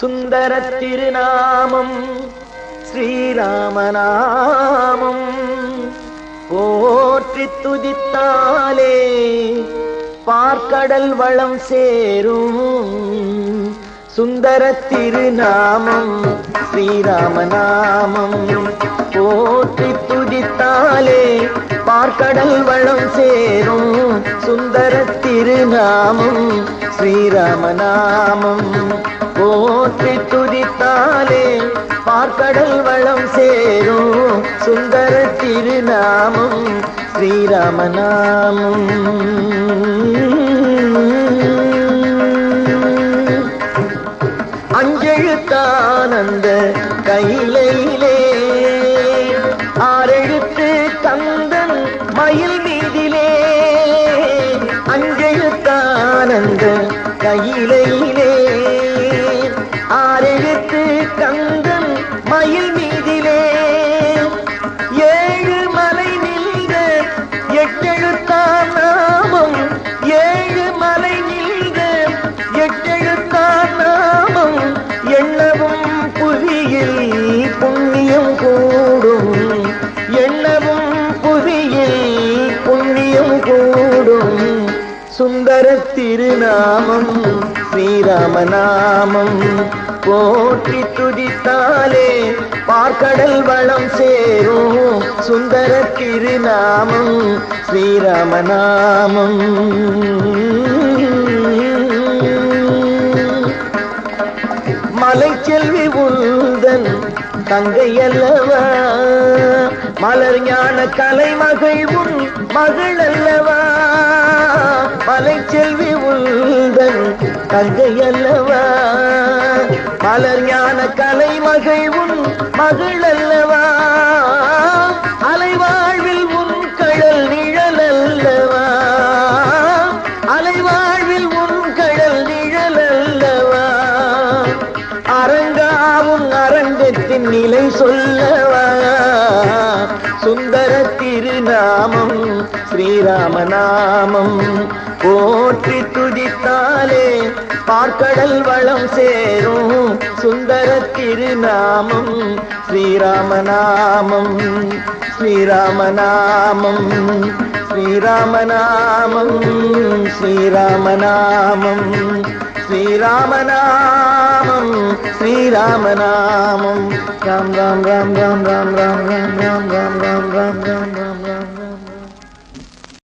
சுந்தர திருநாமம் ஸ்ரீராமநாமம். போற்றி துதித்தாலே பார்க்கடல் வளம் சேரும். சுந்தர திருநாமம் ஸ்ரீராமநாமம். போற்றி துதித்தாலே பார்க்கடல் வளம் சேரும். சுந்தர திருநாமம் ஸ்ரீராமநாமம். போற்றி துதித்தாலே பார்க்கடல் வளம் சேரும். சுந்தர திருநாமம் ஸ்ரீராமநாமம். அஞ்செழுத்தானந்த கையிலே ஆறெழுத்து கந்தன் மயில் மீதிலே. அஞ்செழுத்தானந்த கையிலே புண்ணியம் கூடும். எண்ணவும் புதியில் புண்ணியம் கூடும். சுந்தர திருநாமம் ஸ்ரீராமநாமம் போற்றி துதித்தாலே பார்க்கடல் வளம் சேரும். சுந்தர திருநாமம் ஸ்ரீராமநாமம் செல்வி உந்தன் தங்கை அல்லவா? மலர் ஞான கலைமகள் உன் மகள் அல்லவா? மலை செல்வி உந்தன் தங்கை அல்லவா? மலர் ஞான கலைமகள் உன் மகள் அல்லவா? நிலை சொல்லவா? சுந்தர திருநாமம் ஸ்ரீராமநாமம் போற்றி துதித்தாலே பார்க்கடல் வளம் சேரும். சுந்தர திருநாமம் ஸ்ரீராமநாமம் ஸ்ரீராமநாமம் ஸ்ரீராமநாமம் ஸ்ரீராமநாமம் ஸ்ரீராமநாமம் रामं श्रीरामनामं राम राम राम राम राम राम राम राम राम राम राम राम